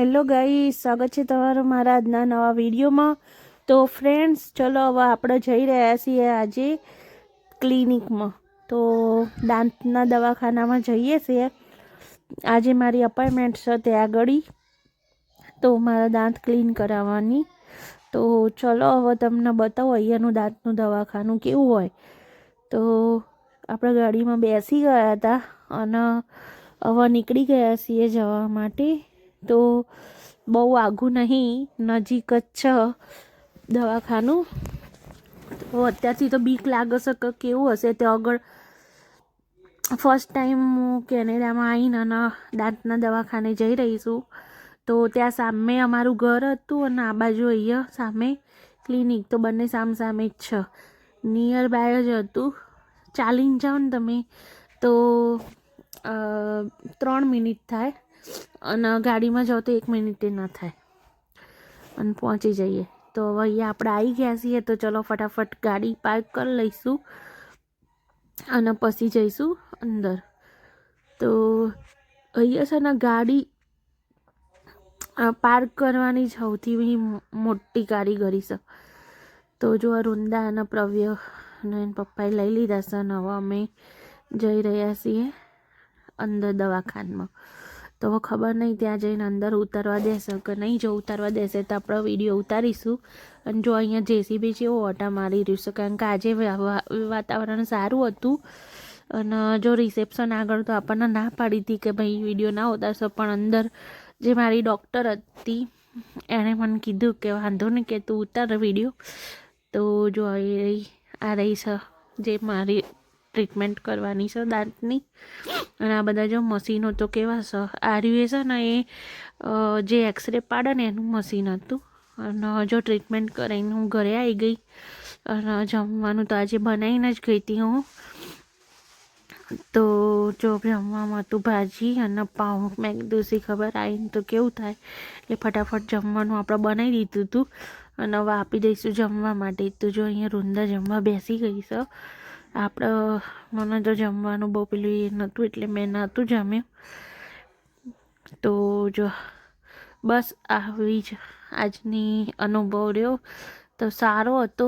Hello ગાઈ સ્વાગત છે તમારું મારા આજના નવા વિડીયોમાં. તો ફ્રેન્ડ્સ ચલો હવે આપણે જઈ રહ્યા છીએ આજે ક્લિનિકમાં તો દાંતના દવાખાનામાં જઈએ છીએ. આજે મારી અપોઇન્ટમેન્ટ છે ત્યાં આગળ. તો મારા દાંત ક્લીન કરાવવાની. તો ચલો હવે તમને બતાવો અહીંયાનું દાંતનું દવાખાનું કેવું હોય. તો આપણે ગાડીમાં બેસી ગયા હતા અને હવે નીકળી ગયા છીએ જવા માટે. તો બહુ આઘું નહીં, નજીક જ છે દવાખાનું. તો અત્યારથી તો બીક લાગે છે કે કેવું હશે. તે આગળ ફર્સ્ટ ટાઈમ હું કેનેડામાં આવીને અને દાંતના દવાખાને જઈ રહી છું. તો ત્યાં સામે અમારું ઘર હતું અને આ બાજુ અહીંયા સામે ક્લિનિક તો બંને સામસામે જ છે. નિયર બાય જ હતું. ચાલીને જાઓ ને તમે તો ત્રણ મિનિટ થાય. અને ગાડીમાં જાઓ તો એક મિનિટે ન થાય. અને પહોંચી જઈએ. તો હવે અહીંયા આપણે આવી ગયા છીએ, તો ચલો ફટાફટ ગાડી પાર્ક કરી લઈશું અને પછી જઈશું અંદર. તો અહીંયા છે ને ગાડી પાર્ક કરવાની સૌથી મોટી કારીગરી છે. તો જો આ વૃંદા અને પ્રવ્ય અને પપ્પાએ લઈ લીધા છે અને હવે અમે જઈ રહ્યા છીએ અંદર દવાખાનામાં. તો હવે ખબર નહીં, ત્યાં જઈને અંદર ઉતારવા દેશે કે નહીં. જો ઉતારવા દેશે તો આપણે વીડિયો ઉતારીશું. અને જો અહીંયા જેસીબી એવો ઓટા મારી રહ્યું છે, કારણ કે આજે વાતાવરણ સારું હતું. અને જો રિસેપ્શન આગળ તો આપણને ના પાડી હતી કે ભાઈ વીડિયો ના ઉતારશો, પણ અંદર જે મારી ડૉક્ટર હતી, એણે મને કીધું કે વાંધો નહીં કે તું ઉતાર વીડિયો. તો જો આ રહી છે જે મારી ટ્રીટમેન્ટ કરવાની છે દાંતની. અને આ બધા જો મશીનો તો કેવા છે આર્યુએ છે ને એ જે એક્સરે પાડે ને એનું મશીન હતું. અને જો ટ્રીટમેન્ટ કરાવીને હું ઘરે આવી ગઈ. અને જમવાનું તો આજે બનાવીને જ ગઈ હતી હું. તો જો જમવામાં હતું ભાજી અને પાઉં. મેં કીધું ખબર આવીને તો કેવું થાય. એટલે ફટાફટ જમવાનું આપણે બનાવી દીધું હતું અને હવે આપી દઈશું જમવા માટે. તો જો અહીંયા રૂંદા જમવા બેસી ગઈ છે. આપણે મને તો જમવાનું બહુ પેલું એ નહોતું એટલે મેં નહોતું જમ્યું. તો જો, બસ આવી જ આજની અનુભવ રહ્યો. તો સારો હતો.